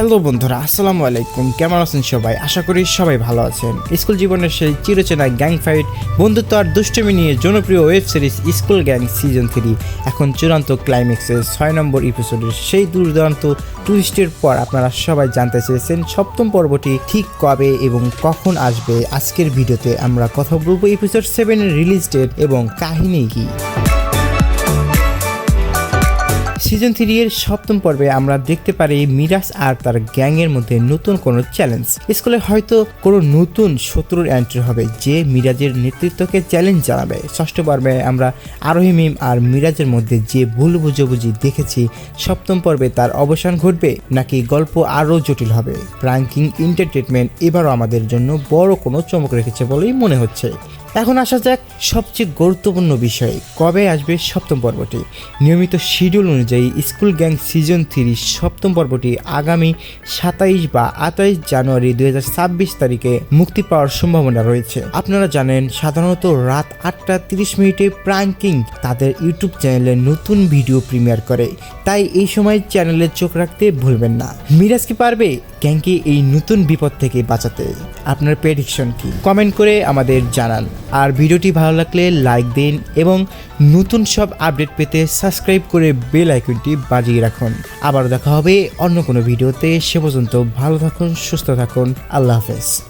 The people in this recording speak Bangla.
হ্যালো বন্ধুরা, আসসালামু আলাইকুম। কেমন আছেন সবাই? আশা করি সবাই ভালো আছেন। স্কুল জীবনের সেই চিরচেনা গ্যাং ফাইট, বন্ধুত্ব আর দুষ্টমি নিয়ে জনপ্রিয় web series school gang season three. এখন চূড়ান্ত ক্লাইম্যাক্সের ছয় নম্বর এপিসোডের সেই দুর্দান্ত টুইস্টের পর আপনারা সবাই জানতে চেয়েছেন সপ্তম পর্বটি ঠিক কবে এবং কখন আসবে। আজকের ভিডিওতে আমরা কথা বলব এপিসোড সেভেনের রিলিজ ডেট এবং কাহিনী কি। সিজন থ্রি এর সপ্তম পর্বে আমরা দেখতে পারি মিরাজ আর তার গ্যাংয়ের মধ্যে নতুন কোনো চ্যালেঞ্জ। স্কুলে হয়তো কোনো নতুন শত্রুর এন্ট্রি হবে যে মিরাজের নেতৃত্বকে চ্যালেঞ্জ জানাবে। ষষ্ঠ পর্বে আমরা আরোহী মিম আর মিরাজের মধ্যে যে ভুল বুঝাবুঝি দেখেছি, সপ্তম পর্বে তার অবসান ঘটবে নাকি গল্প আরও জটিল হবে? প্রাঙ্কিং এন্টারটেনমেন্ট এবারও আমাদের জন্য বড় কোনো চমক রেখেছে বলেই মনে হচ্ছে। এখন আসা যাক সবচেয়ে গুরুত্বপূর্ণ বিষয়, কবে আসবে সপ্তম পর্বটি? নিয়মিত শিডিউল অনুযায়ী স্কুল গ্যাং সিজন থ্রি সপ্তম পর্বটি আগামী সাতাইশ বা আঠাইশ জানুয়ারি দু হাজার ছাব্বিশ তারিখে মুক্তি পাওয়ার সম্ভাবনা রয়েছে। আপনারা জানেন, সাধারণত রাত আটটা তিরিশ মিনিটে প্রাঙ্কিং তাদের ইউটিউব চ্যানেলে নতুন ভিডিও প্রিমিয়ার করে। তাই এই সময় চ্যানেলে চোখ রাখতে ভুলবেন না। মিরাজ কি পারবে? গ্যাংকে এই নতুন বিপদ থেকে বাঁচাতে। আপনার প্রেডিকশন কি? কমেন্ট করে আমাদের জানান। আর ভিডিওটি ভালো লাগলে লাইক দিন এবং নতুন সব আপডেট পেতে সাবস্ক্রাইব করে বেল আইকনটি বাজিয়ে রাখুন। আবার দেখা হবে অন্য কোনো ভিডিওতে। সে পর্যন্ত ভালো থাকুন, সুস্থ থাকুন। আল্লাহ হাফেজ।